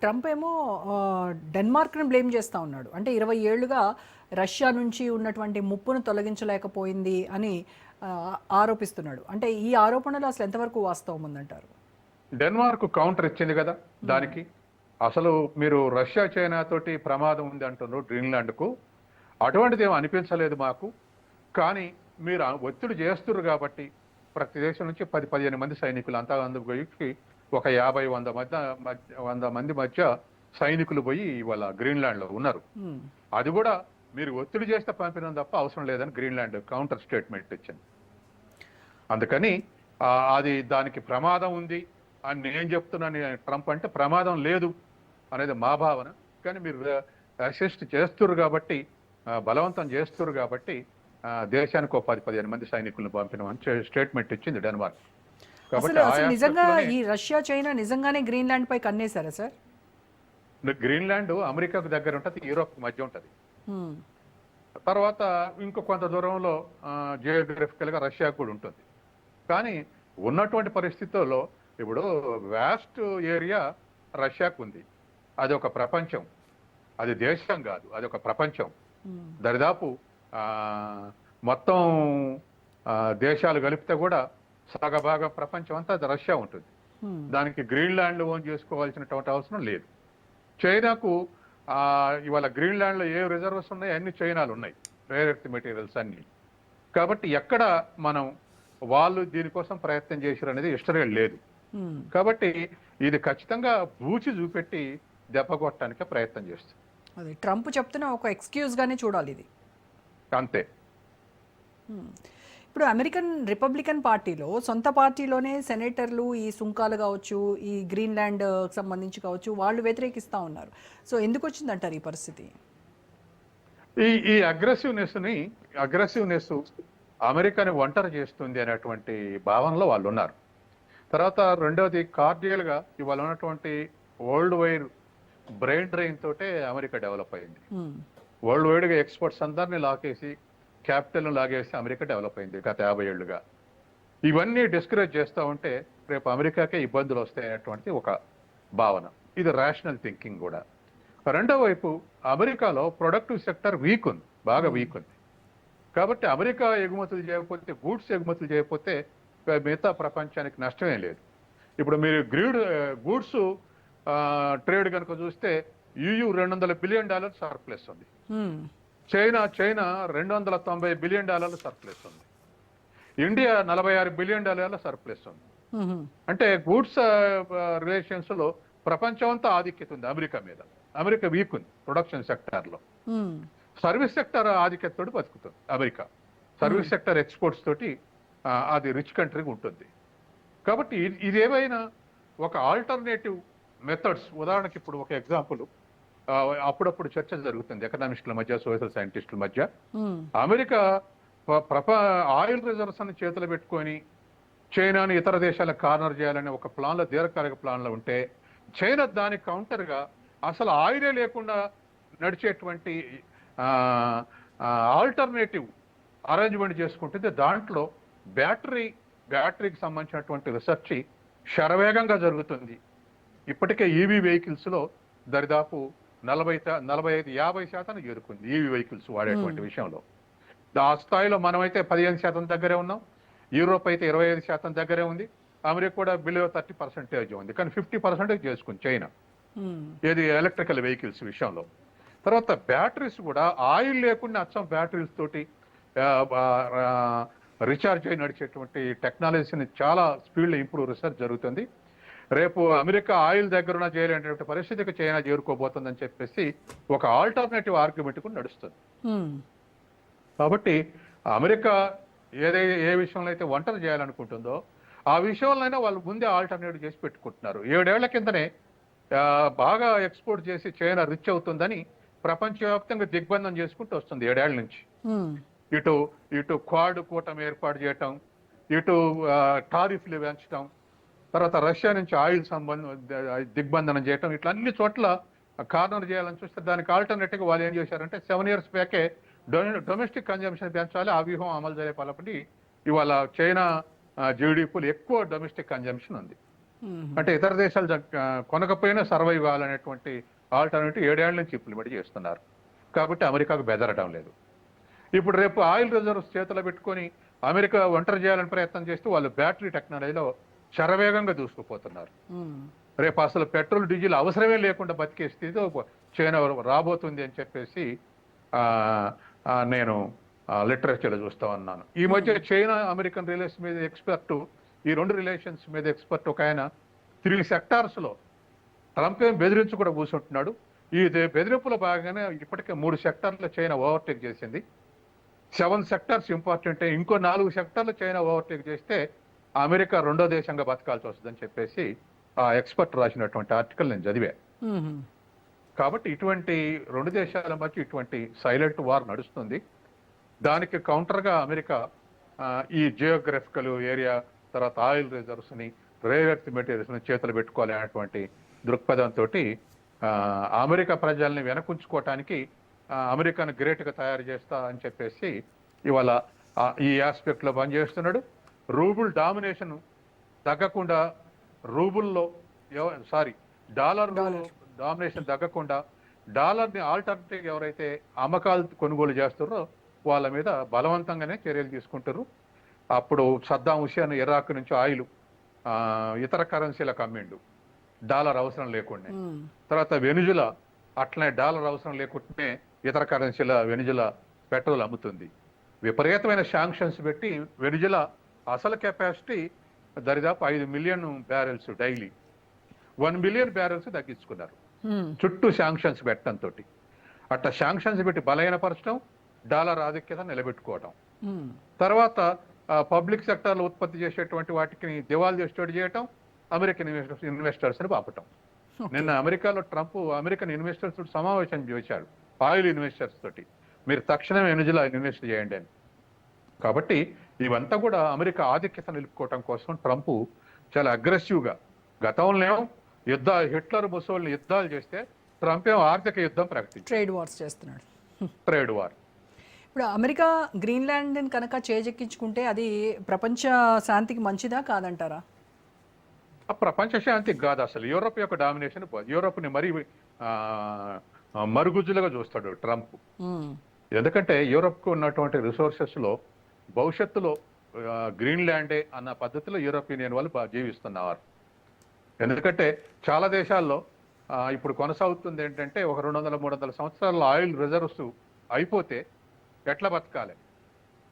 Trump ఏమో డెన్మార్క్ని blame చేస్తూ ఉన్నాడు. అంటే ఇరవై ఏళ్ళుగా రష్యా నుంచి ఉన్నటువంటి ముప్పును తొలగించలేకపోయింది అని ఆరోపిస్తున్నాడు. అంటే ఈ ఆరోపణలు అసలు ఎంతవరకు వాస్తవం ఉందంటారు? డెన్మార్క్ కౌంటర్ ఇచ్చింది కదా దానికి. అసలు మీరు రష్యా చైనా తోటి ప్రమాదం ఉంది అంటున్నారు గ్రీన్లాండ్కు. అటువంటిది ఏమీ అనిపించలేదు మాకు. కానీ మీరు ఒత్తిడి చేస్తున్నారు కాబట్టి ప్రతి దేశం నుంచి పది పదిహేను మంది సైనికులు అంతా అందుకు ఒక యాభై వంద మధ్య వంద మంది మధ్య సైనికులు పోయి ఇవాళ గ్రీన్లాండ్లో ఉన్నారు. అది కూడా మీరు ఒత్తిడి చేస్తే పంపినం తప్ప అవసరం లేదని గ్రీన్లాండ్ కౌంటర్ స్టేట్మెంట్ ఇచ్చింది. అందుకని అది దానికి ప్రమాదం ఉంది అని నేను చెప్తున్నాను ట్రంప్ అంటే ప్రమాదం లేదు అనేది మా భావన. కానీ మీరు అసిస్ట్ చేస్తున్నారు కాబట్టి బలవంతం చేస్తున్నారు కాబట్టి దేశానికి ఒక పది పదిహేను మంది సైనికులను పంపినామని స్టేట్మెంట్ ఇచ్చింది డెన్మార్క్. అసలు ఆ అసలు నిజంగా ఈ రష్యా చైనా నిజంగానే గ్రీన్లాండ్ పై కన్నేశారా సార్? గ్రీన్లాండ్ అమెరికాకు దగ్గర ఉంటుంది యూరోప్ మధ్య ఉంటుంది. తర్వాత ఇంకో కొంత దూరంలో జియోగ్రఫికల్గా రష్యా కూడా ఉంటుంది. కానీ ఉన్నటువంటి పరిస్థితుల్లో ఇప్పుడు వ్యాస్ట్ ఏరియా రష్యాకు ఉంది. అది ఒక ప్రపంచం. అది దేశం కాదు అది ఒక ప్రపంచం. దరిదాపు మొత్తం దేశాలు కలిపితే కూడా సగభాగం ప్రపంచం అంతా అది రష్యా ఉంటుంది. దానికి గ్రీన్లాండ్ ఓన్ చేసుకోవాల్సినటువంటి అవసరం లేదు. చైనాకు ఆ, ఇవాళ గ్రీన్లాండ్లో ఏ రిజర్వ్స్ ఉన్నాయి? అన్ని చైనాలు ఉన్నాయి. రేర్ ఎర్త్ మెటీరియల్స్ అన్ని. కాబట్టి ఎక్కడ మనం వాళ్ళు దీనికోసం ప్రయత్నం చేశారు అనేది హిస్టరీ లేదు. కాబట్టి ఇది ఖచ్చితంగా బూచి చూపెట్టి దెబ్బ కొట్టడానికి ప్రయత్నం చేస్తుంది. అది ట్రంప్ చెప్తున్న ఒక ఎక్స్క్యూజ్ గానే చూడాలి ఇది. అంతే. ఇప్పుడు అమెరికన్ రిపబ్లికన్ పార్టీలో సొంత పార్టీలోనే సెనేటర్లు ఈ సుంకాలు కావచ్చు ఈ గ్రీన్లాండ్ సంబంధించి కావచ్చు వాళ్ళు వ్యతిరేకిస్తూ ఉన్నారు. సో ఎందుకు వచ్చిందంటారు ఈ పరిస్థితి? ఈ ఈ అగ్రెసివ్నెస్ని అగ్రెసివ్నెస్ అమెరికాని ఒంటరి చేస్తుంది అనేటువంటి భావనలో వాళ్ళు ఉన్నారు. తర్వాత రెండవది కార్డియల్గా ఇవాళ ఉన్నటువంటి వరల్డ్ వైడ్ బ్రెయిన్ డ్రైన్ తోటే అమెరికా డెవలప్ అయింది. వరల్డ్ వైడ్గా ఎక్స్పర్ట్స్ అందరినీ లాగేసి క్యాపిటల్ లాగేసి అమెరికా డెవలప్ అయింది గత యాభై ఏళ్ళుగా. ఇవన్నీ డిస్కరేజ్ చేస్తూ ఉంటే రేపు అమెరికాకే ఇబ్బందులు వస్తాయనేటువంటి ఒక భావన. ఇది రేషనల్ థింకింగ్ కూడా. రెండో వైపు అమెరికాలో ప్రొడక్టివ్ సెక్టర్ వీక్ ఉంది బాగా వీక్ ఉంది. కాబట్టి అమెరికా ఎగుమతులు చేయకపోతే గూడ్స్ ఎగుమతులు చేయకపోతే మిగతా ప్రపంచానికి నష్టమే లేదు. ఇప్పుడు మీరు గ్రీడ్ గూడ్స్ ట్రేడ్ కనుక చూస్తే యూయూ రెండు వందల బిలియన్ డాలర్ సర్ప్లస్ ఉంది. హ్మ్. చైనా చైనా రెండు వందల తొంభై బిలియన్ డాలర్ల సర్ప్లస్ ఉంది. ఇండియా నలభై ఆరు బిలియన్ డాలర్ల సర్ప్లస్ ఉంది. అంటే గూడ్స్ రిలేషన్స్లో ప్రపంచం అంతా ఆధిక్యత ఉంది అమెరికా మీద. అమెరికా వీక్ ఉంది ప్రొడక్షన్ సెక్టార్లో. సర్వీస్ సెక్టర్ ఆధిక్యతతో బతుకుతుంది అమెరికా. సర్వీస్ సెక్టర్ ఎక్స్పోర్ట్స్ తోటి అది రిచ్ కంట్రీగా ఉంటుంది. కాబట్టి ఇది- ఇది ఏవైనా ఒక ఆల్టర్నేటివ్ మెథడ్స్ ఉదాహరణకి ఇప్పుడు ఒక ఎగ్జాంపుల్. అప్పుడప్పుడు చర్చ జరుగుతుంది ఎకనామిస్టుల మధ్య సోషల్ సైంటిస్టుల మధ్య. అమెరికా ప్రప ఆయిల్ రిజర్వ్స్ అని చేతులు పెట్టుకొని చైనాని ఇతర దేశాలకు కార్నర్ చేయాలనే ఒక ప్లాన్లో దీర్ఘకాలిక ప్లాన్లో ఉంటే చైనా దానికి కౌంటర్గా అసలు ఆయిలే లేకుండా నడిచేటువంటి ఆల్టర్నేటివ్ అరేంజ్మెంట్ చేసుకుంటుంది. దాంట్లో బ్యాటరీ బ్యాటరీకి సంబంధించినటువంటి రీసెర్చ్ శరవేగంగా జరుగుతుంది. ఇప్పటికే ఈవీ వెహికల్స్లో దరిదాపు నలభై నలభై ఐదు యాభై శాతం చేరుకుంది ఈవీ వెహికల్స్ వాడేటువంటి విషయంలో. ఆ స్థాయిలో మనమైతే పదిహేను శాతం దగ్గరే ఉన్నాం. యూరోప్ అయితే ఇరవై ఐదు శాతం దగ్గరే ఉంది. అమెరికా కూడా బిలో థర్టీ పర్సెంటేజ్ ఉంది. కానీ ఫిఫ్టీ పర్సెంటేజ్ చేసుకుంది చైనా. ఏది ఎలక్ట్రికల్ వెహికల్స్ విషయంలో. తర్వాత బ్యాటరీస్ కూడా ఆయిల్ లేకుండా అచ్చం బ్యాటరీస్ తోటి రీఛార్జ్ అయి నడిచేటువంటి టెక్నాలజీని చాలా స్పీడ్లో ఇంప్రూవ్ రీసెర్చ్ జరుగుతుంది. రేపు అమెరికా ఆయిల్ దగ్గర ఉన్న చేయలేనటువంటి పరిస్థితికి చైనా చేరుకోబోతుందని చెప్పేసి ఒక ఆల్టర్నేటివ్ ఆర్గ్యుమెంట్ కూడా నడుస్తుంది. కాబట్టి అమెరికా ఏదై ఏ విషయంలో అయితే ఒంటరి చేయాలనుకుంటుందో ఆ విషయంలోనైనా వాళ్ళు ముందే ఆల్టర్నేటివ్ చేసి పెట్టుకుంటున్నారు ఏడేళ్ళ కిందనే బాగా ఎక్స్పోర్ట్ చేసి చైనా రిచ్ అవుతుందని ప్రపంచవ్యాప్తంగా దిగ్బంధం చేసుకుంటూ వస్తుంది ఏడేళ్ళ నుంచి. ఇటు ఇటు క్వాడ్ కూటమి ఏర్పాటు చేయటం ఇటు టారిఫ్లు పెంచడం తర్వాత రష్యా నుంచి ఆయిల్ సంబంధం దిగ్బంధనం చేయటం ఇట్లా అన్ని చోట్ల కార్నర్ చేయాలని చూస్తే దానికి ఆల్టర్నేటివ్గా వాళ్ళు ఏం చేశారంటే సెవెన్ ఇయర్స్ బ్యాకే డొమెస్టిక్ కన్జంప్షన్ పెంచాలి ఆ వ్యూహం అమలు జరిపే పలపటి ఇవాళ చైనా జీడిపిలు ఎక్కువ డొమెస్టిక్ కన్జంప్షన్ ఉంది. అంటే ఇతర దేశాలు కొనకపోయినా సర్వైవ్ కావాలనేటువంటి ఆల్టర్నేటివ్ ఏడేళ్ళ నుంచి ఇంప్లిమెంట్ చేస్తున్నారు. కాబట్టి అమెరికాకు బెదరడం లేదు. ఇప్పుడు రేపు ఆయిల్ రిజర్వ్స్ చేతిలో పెట్టుకొని అమెరికా ఒంటరి చేయాలని ప్రయత్నం చేస్తూ వాళ్ళు బ్యాటరీ టెక్నాలజీలో శరవేగంగా దూసుకుపోతున్నారు. రేపు అసలు పెట్రోల్ డీజిల్ అవసరమే లేకుండా బతికే స్థితితో చైనా రాబోతుంది అని చెప్పేసి నేను లిటరేచర్లో చూస్తా ఉన్నాను. ఈ మధ్య చైనా అమెరికన్ రిలేషన్ మీద ఎక్స్పర్ట్ ఈ రెండు రిలేషన్స్ మీద ఎక్స్పర్ట్ ఒక ఆయన త్రీ సెక్టార్స్లో ట్రంప్ ఏం బెదిరించి కూడా కూర్చుంటున్నాడు. ఈ బెదిరింపులో భాగంగానే ఇప్పటికే మూడు సెక్టార్లు చైనా ఓవర్టేక్ చేసింది. సెవెన్ సెక్టార్స్ ఇంపార్టెంట్ ఇంకో నాలుగు సెక్టార్లు చైనా ఓవర్టేక్ చేస్తే అమెరికా రెండో దేశంగా బతకాల్సి వస్తుందని చెప్పేసి ఆ ఎక్స్పర్ట్ రాసినటువంటి ఆర్టికల్ నేను చదివా. కాబట్టి ఇటువంటి రెండు దేశాల మధ్య ఇటువంటి సైలెంట్ వార్ నడుస్తుంది. దానికి కౌంటర్గా అమెరికా ఈ జియోగ్రఫికల్ ఏరియా తర్వాత ఆయిల్ రిజర్వ్స్ని రేర్ ఎర్త్ మెటీరియల్స్ని చేతులు పెట్టుకోవాలి అనేటువంటి దృక్పథంతో అమెరికా ప్రజల్ని వెనకుంచుకోవటానికి అమెరికాను గ్రేట్గా తయారు చేస్తా అని చెప్పేసి ఇవాళ ఈ ఆస్పెక్ట్లో పనిచేస్తున్నాడు. రూబుల్ డామినేషన్ తగ్గకుండా రూబుల్లో సారీ డాలర్. డామినేషన్ తగ్గకుండా డాలర్ని ఆల్టర్నేటివ్ ఎవరైతే అమ్మకాలు కొనుగోలు చేస్తారో వాళ్ళ మీద బలవంతంగానే చర్యలు తీసుకుంటారు అప్పుడు సద్దాం హుసేన్ ఇరాక్ నుంచి ఆయిల్ ఇతర కరెన్సీలకు అమ్మిండు డాలర్ అవసరం లేకుండా. తర్వాత వెనుజుల అట్లనే డాలర్ అవసరం లేకుండానే ఇతర కరెన్సీల వెనుజుల పెట్రోల్ అమ్ముతుంది విపరీతమైన శాంక్షన్స్ పెట్టి వెనుజుల అసలు కెపాసిటీ దరిదాపు ఐదు million barrels daily one million barrels తగ్గించుకున్నారు. చుట్టూ శాంక్షన్స్ పెట్టడంతో అట్లా శాంక్షన్స్ పెట్టి బలహీనపరచడం డాలర్ ఆధిక్యత నిలబెట్టుకోవడం. తర్వాత పబ్లిక్ సెక్టార్లో ఉత్పత్తి చేసేటువంటి వాటికి దివాల్ చేసేటట్టు చేయటం అమెరికన్ ఇన్వెస్టర్స్ ఇన్వెస్టర్స్ని పాపటం నిన్న అమెరికాలో ట్రంప్ అమెరికన్ ఇన్వెస్టర్స్ తోటి సమావేశం చేశాడు ఆయిల్ ఇన్వెస్టర్స్ తోటి. మీరు తక్షణం ఎనర్జీలో ఇన్వెస్ట్ చేయండి అని. కాబట్టి ఇవంతా కూడా అమెరికా ఆధిక్యత నిలుపుకోవటం కోసం ట్రంప్ చాలా అగ్రెసివ్గా గతంలో యుద్ధ హిట్లర్ ముసోల్ని యుద్ధాలు చేస్తే ట్రంప్ ఏమో ఆర్థిక యుద్ధం ప్రకటించారు ట్రేడ్ వార్స్ చేస్తున్నాడు. Trade war. ఇప్పుడు అమెరికా గ్రీన్లాండ్ కనుక చేజెక్కించుకుంటే అది ప్రపంచ శాంతికి మంచిదా కాదంటారా? ఆ ప్రపంచ శాంతి కాదు అసలు. యూరోప్ యొక్క డామినేషన్ యూరోప్ని మరీ మరుగుజ్జులుగా చూస్తాడు ట్రంప్. ఎందుకంటే యూరోప్కు ఉన్నటువంటి రిసోర్సెస్లో భవిష్యత్తులో గ్రీన్ గ్రీన్లాండే అన్న పద్ధతిలో యూరోపియన్ యూనియన్ వాళ్ళు జీవిస్తున్నారు. ఎందుకంటే చాలా దేశాల్లో ఇప్పుడు కొనసాగుతుంది ఏంటంటే ఒక రెండు వందల మూడు వందల సంవత్సరాల ఆయిల్ రిజర్వ్స్ అయిపోతే ఎట్లా బతకాలి?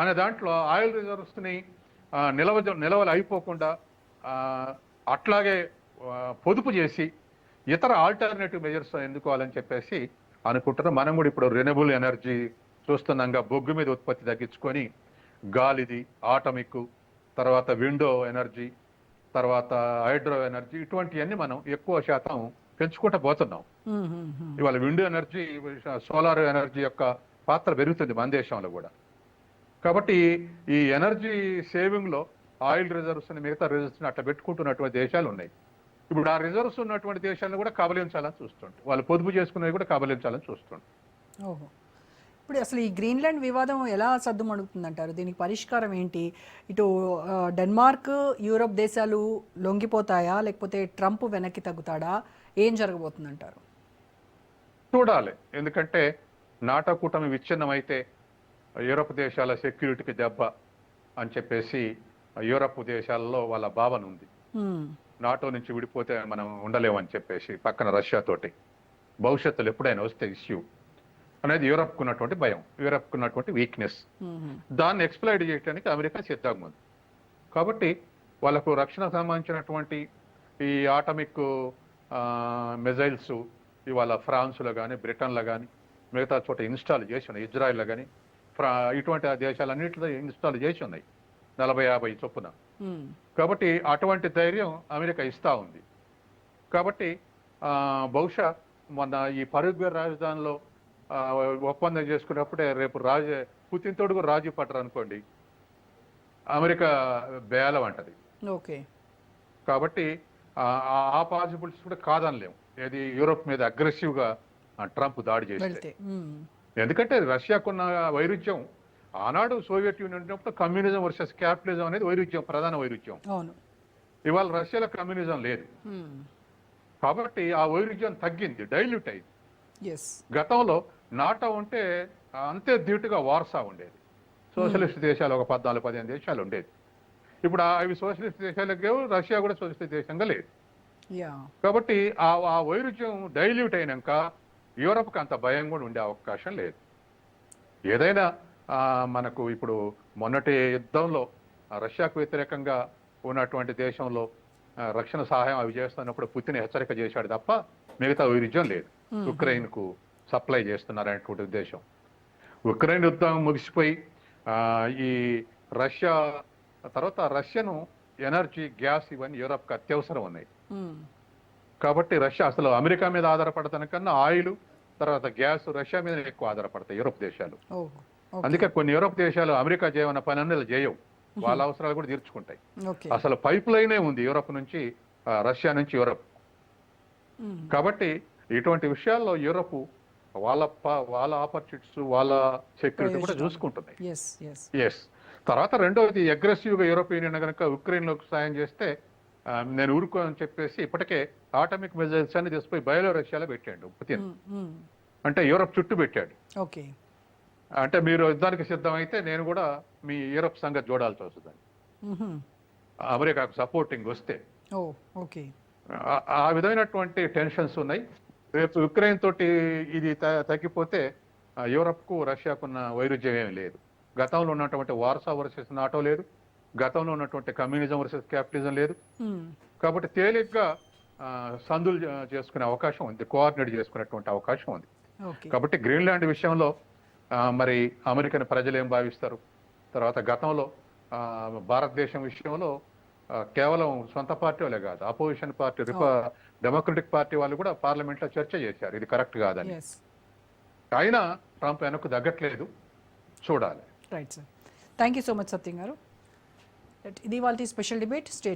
అనే దాంట్లో ఆయిల్ రిజర్వ్స్ని నిలవ నిలవలు అయిపోకుండా అట్లాగే పొదుపు చేసి ఇతర ఆల్టర్నేటివ్ మెజర్స్ ఎన్నుకోవాలని చెప్పేసి అనుకుంటున్నాం. మనం కూడా ఇప్పుడు రెన్యూబుల్ ఎనర్జీ చూస్తున్నాం బొగ్గు మీద ఉత్పత్తి తగ్గించుకొని గాలిది ఆటమిక్ తర్వాత విండో ఎనర్జీ తర్వాత హైడ్రో ఎనర్జీ ఇటువంటివన్నీ మనం ఎక్కువ శాతం పెంచుకుంటూ పోతున్నాం. ఇవాళ విండ్ ఎనర్జీ సోలార్ ఎనర్జీ యొక్క పాత్ర పెరుగుతుంది మన దేశంలో కూడా. కాబట్టి ఈ ఎనర్జీ సేవింగ్లో ఆయిల్ రిజర్వ్స్ని మిగతా రిజర్వ్స్ని అట్లా పెట్టుకుంటున్నటువంటి దేశాలు ఉన్నాయి. ఇప్పుడు ఆ రిజర్వ్స్ ఉన్నటువంటి దేశాలను కూడా కబలించాలని చూస్తుంటారు వాళ్ళు పొదుపు చేసుకునేవి కూడా కబలించాలని చూస్తుంటారు ఇప్పుడు అసలు ఈ గ్రీన్లాండ్ వివాదం ఎలా సద్దుమణుగుతుందంటారు దీనికి పరిష్కారం ఏంటి? ఇటు డెన్మార్క్ యూరప్ దేశాలు లొంగిపోతాయా? లేకపోతే ట్రంప్ వెనక్కి తగ్గుతాడా? ఏం జరగబోతుందంటారు? చూడాలి. ఎందుకంటే నాటో కూటమి విచ్ఛిన్నమైతే యూరప్ దేశాల సెక్యూరిటీకి దెబ్బ అని చెప్పేసి యూరప్ దేశాలలో వాళ్ళ భావన ఉంది. నాటో నుంచి విడిపోతే మనం ఉండలేమని చెప్పేసి పక్కన రష్యా తోటి. భవిష్యత్తులో ఎప్పుడైనా వస్తే ఇష్యూ. అనేది యూరప్కు ఉన్నటువంటి భయం యూరప్కు ఉన్నటువంటి వీక్నెస్. దాన్ని ఎక్స్ప్లైడ్ చేయడానికి అమెరికా సిద్ధంగా ఉంది కాబట్టి వాళ్ళకు రక్షణ సంబంధించినటువంటి ఈ ఆటమిక్ మిజైల్స్ ఇవాళ ఫ్రాన్స్లో కానీ బ్రిటన్లో కానీ మిగతా చోట ఇన్స్టాల్ చేసి ఉన్నాయి ఇజ్రాయెల్లో కానీ ఫ్రా ఇటువంటి దేశాలన్నింటిలో ఇన్స్టాల్ చేసి ఉన్నాయి నలభై యాభై చొప్పున. కాబట్టి అటువంటి ధైర్యం అమెరికా ఇస్తా ఉంది కాబట్టి బహుశా మొన్న ఈ పరుగు రాజధానిలో ఒప్పందం చేసుకున్నప్పుడే రేపు రాజ పుతిన్ తోడు కూడా రాజీ పట్టరు అనుకోండి. అమెరికా బేలం అంటది. ఓకే. కాబట్టి ఆ, పాసిబిలిటీస్ కూడా కాదనలేము ఏది యూరోప్ మీద అగ్రెసివ్గా ఆ, ట్రంప్ దాడి చేస్తే. ఎందుకంటే రష్యాకున్న వైరుధ్యం ఆనాడు సోవియట్ యూనియన్ ఉన్నప్పుడు కమ్యూనిజం వర్సెస్ క్యాపిటలిజం అనేది వైరుధ్యం ప్రధాన వైరుధ్యం. అవును. ఇవాళ రష్యాలో కమ్యూనిజం లేదు. కాబట్టి ఆ వైరుధ్యం తగ్గింది డైల్యూట్ అయింది. గతంలో నాటో ఉంటే అంతే ధీటుగా వార్సా ఉండేది. సోషలిస్ట్ దేశాలు ఒక పద్నాలుగు పదిహేను దేశాలు ఉండేది. ఇప్పుడు అవి సోషలిస్ట్ దేశాలకు రష్యా కూడా సోషలిస్ట్ దేశంగా లేదు. కాబట్టి ఆ ఆ వైరుధ్యం డైల్యూట్ అయినాక యూరప్కి అంత భయం కూడా ఉండే అవకాశం లేదు. ఏదైనా ఆ, మనకు ఇప్పుడు మొన్నటి యుద్ధంలో రష్యాకు వ్యతిరేకంగా ఉన్నటువంటి దేశంలో రక్షణ సహాయం అవి చేస్తున్నప్పుడు పుతిన్ హెచ్చరిక చేశాడు తప్ప మిగతా వైరుధ్యం లేదు. ఉక్రెయిన్కు సప్లై చేస్తున్నారనేటువంటి ఉద్దేశం. ఉక్రెయిన్ యుద్ధం ముగిసిపోయి ఈ రష్యా తర్వాత రష్యను ఎనర్జీ గ్యాస్ ఇవన్నీ యూరప్కి అత్యవసరం ఉన్నాయి. కాబట్టి రష్యా అసలు అమెరికా మీద ఆధారపడతాను కన్నా ఆయిల్ తర్వాత గ్యాస్ రష్యా మీద ఎక్కువ ఆధారపడతాయి యూరోప్ దేశాలు. అందుకే కొన్ని యూరోప్ దేశాలు అమెరికా చేయమన్న పనులు చేయవు. వాళ్ళ అవసరాలు కూడా తీర్చుకుంటాయి. అసలు పైప్ లైనే ఉంది యూరోప్ నుంచి రష్యా నుంచి యూరోప్. కాబట్టి ఇటువంటి విషయాల్లో యూరోప్ వాళ్ళ వాళ్ళ ఆపర్చునిటీస్ వాళ్ళ సెక్యూరిటీ కూడా. చూసుకుంటుంది ఎస్ తర్వాత రెండవది అగ్రెసివ్గా యూరోపియన్ యూనియన్ కనుక ఉక్రెయిన్లోకి సాయం చేస్తే నేను ఊరుకో అని చెప్పేసి ఇప్పటికే ఆటమిక్ మిజైల్స్ అన్ని తీసుకుపోయి బయలో రష్యాలో పెట్టాడు పుతిన్. అంటే యూరోప్ చుట్టూ పెట్టాడు. ఓకే అంటే మీరు యుద్ధానికి సిద్ధమైతే నేను కూడా మీ యూరోప్ సంగతి చూడాల్సి వస్తుంది అమెరికాకు సపోర్టింగ్ వస్తే. ఓకే ఆ- ఆ విధమైనటువంటి టెన్షన్స్ ఉన్నాయి. రేపు ఉక్రెయిన్ తోటి ఇది తగ్గిపోతే ఆ, యూరప్కు రష్యాకున్న వైరుధ్యం ఏమీ లేదు. గతంలో ఉన్నటువంటి వార్సా వర్సెస్ నాటో లేదు. గతంలో ఉన్నటువంటి కమ్యూనిజం వర్సెస్ క్యాపిటలిజం లేదు. కాబట్టి తేలిగ్గా సందులు చేసుకునే అవకాశం ఉంది. కోఆర్డినేట్ చేసుకునేటువంటి అవకాశం ఉంది. కాబట్టి గ్రీన్లాండ్ విషయంలో మరి అమెరికన్ ప్రజలు ఏం భావిస్తారు? తర్వాత గతంలో ఆ, భారతదేశం విషయంలో కేవలం సొంత పార్టీ వాళ్ళే కాదు అపోజిషన్ పార్టీ డెమోక్రటిక్ పార్టీ వాళ్ళు కూడా పార్లమెంట్లో చర్చ చేశారు. ఇది కరెక్ట్ కాదని. అయినా ట్రంప్ వెనక్కు తగ్గట్లేదు. చూడాలి. Right sir thank you so much Satyam garu. ఇది వాళ్ళ స్పెషల్ డిబేట్ స్టేట్